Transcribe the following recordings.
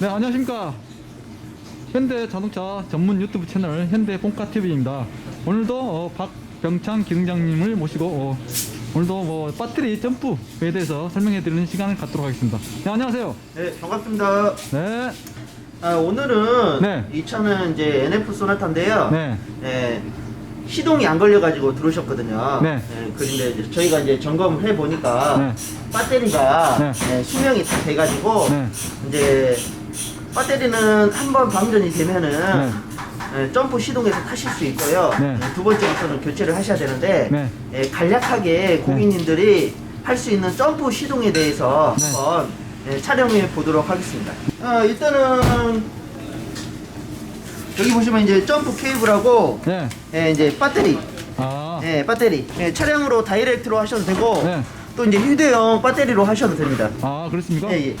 네, 안녕하십니까. 현대 자동차 전문 유튜브 채널 현대 뽕카 TV입니다. 오늘도 어, 박병창 기능장님을 모시고 어, 오늘도 뭐 배터리 점프에 대해서 설명해 드리는 시간을 갖도록 하겠습니다. 네, 안녕하세요. 네, 반갑습니다. 네, 아, 오늘은 네. 이 차는 이제 NF 소나타인데요. 네, 네, 시동이 안 걸려가지고 들어오셨거든요. 네. 그런데 이제 저희가 이제 점검을 해보니까 네. 배터리가 네. 네, 수명이 다 돼가지고 네. 이제 배터리는 한 번 방전이 되면은 네. 네, 점프 시동에서 타실 수 있고요. 네. 두 번째부터는 교체를 하셔야 되는데 네. 예, 간략하게 고객님들이 할 수 있는 점프 시동에 대해서 네. 한번 예, 촬영해 보도록 하겠습니다. 어, 일단은 여기 보시면 이제 점프 케이블하고 네. 예, 이제 배터리, 아, 예, 배터리 예, 차량으로 다이렉트로 하셔도 되고 네. 또 이제 휴대용 배터리로 하셔도 됩니다. 아, 그렇습니까? 예, 예.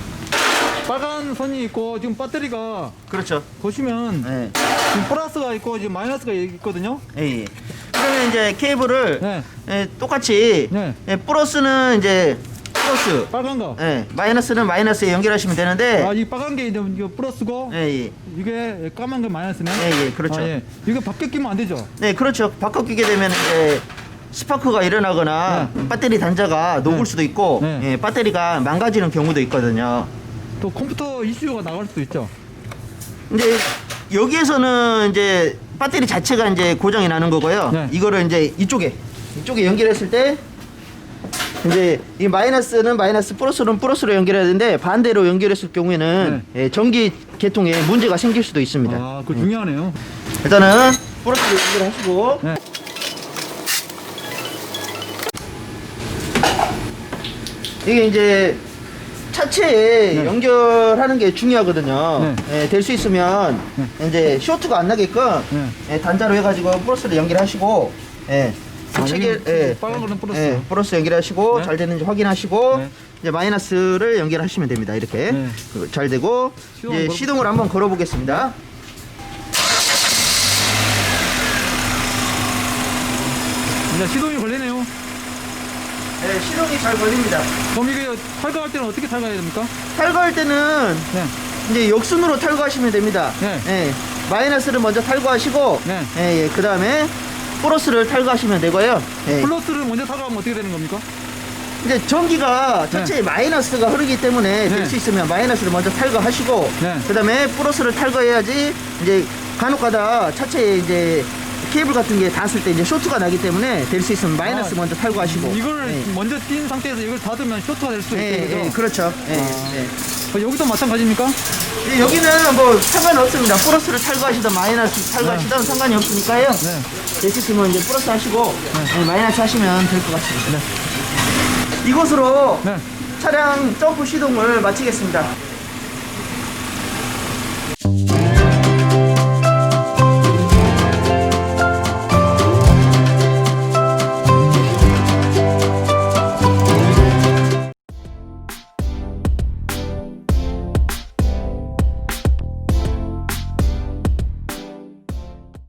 빨간 선이 있고 지금 배터리가 그렇죠. 보시면 예, 지금 플러스가 있고 지금 마이너스가 있거든요. 예, 예. 그러면 이제 케이블을 네. 예, 똑같이 네. 예, 플러스는 이제 플러스, 빨간 거. 예, 마이너스는 마이너스에 연결하시면 되는데 아, 이 빨간 게 이제 이거 플러스고 예, 예. 이게 까만 게 마이너스네. 예, 예, 그렇죠. 아, 예. 이거 바뀌어 끼면 안 되죠. 네, 그렇죠. 바꿔 끼게 되면 이제 스파크가 일어나거나 배터리 단자가 녹을 네. 수도 있고 네. 예, 배터리가 망가지는 경우도 있거든요. 또 컴퓨터 이슈가 나갈 수도 있죠. 이제 여기에서는 이제 배터리 자체가 이제 고장이 나는 거고요. 네. 이거를 이제 이쪽에 이쪽에 연결했을 때 이제 이 마이너스는 마이너스 플러스는 플러스로 연결해야 되는데 반대로 연결했을 경우에는 예, 전기 계통에 문제가 생길 수도 있습니다. 네. 아, 그거 중요하네요. 일단은 플러스로 연결하시고 네. 이게 이제 차체에 네. 연결하는 게 중요하거든요. 네. 될수 있으면 이제 쇼트가 안 나게끔 네. 예, 단자로 해가지고 플러스를 연결하시고 예, 아, 여기 예, 빨간 거는 플러스. 예, 플러스 연결하시고 네. 잘 되는지 확인하시고 네. 이제 마이너스를 연결하시면 됩니다. 이렇게 네. 그잘 되고 시동을 이제 걸어- 시동을 한번 걸어보겠습니다. 이제 시동이 걸리네요. 네, 시동이 잘 걸립니다. 그럼 이게 탈거할 때는 어떻게 탈거해야 됩니까? 탈거할 때는 네. 이제 역순으로 탈거하시면 됩니다. 네. 예, 마이너스를 먼저 탈거하시고, 네. 예, 예, 그 다음에 플러스를 탈거하시면 되고요. 예. 플러스를 먼저 탈거하면 어떻게 되는 겁니까? 이제 전기가 전체에 마이너스가 흐르기 때문에 네. 될 수 있으면 마이너스를 먼저 탈거하시고, 네. 그 다음에 플러스를 탈거해야지 이제 간혹가다 차체에 이제 케이블 같은 게 닿았을 때 이제 쇼트가 나기 때문에 될 수 있으면 마이너스 아, 먼저 탈거하시고. 이거를 예. 먼저 띈 상태에서 이걸 닫으면 쇼트가 될 수 예, 있겠죠. 예, 그렇죠. 예, 예. 어, 여기도 마찬가지입니까? 예, 여기는 뭐 상관없습니다. 플러스를 탈거하시든 마이너스 탈거하시든 상관이 없으니까요. 네. 되시면 이제 플러스 하시고 네, 마이너스 하시면 될 것 같습니다. 네. 차량 점프 시동을 마치겠습니다.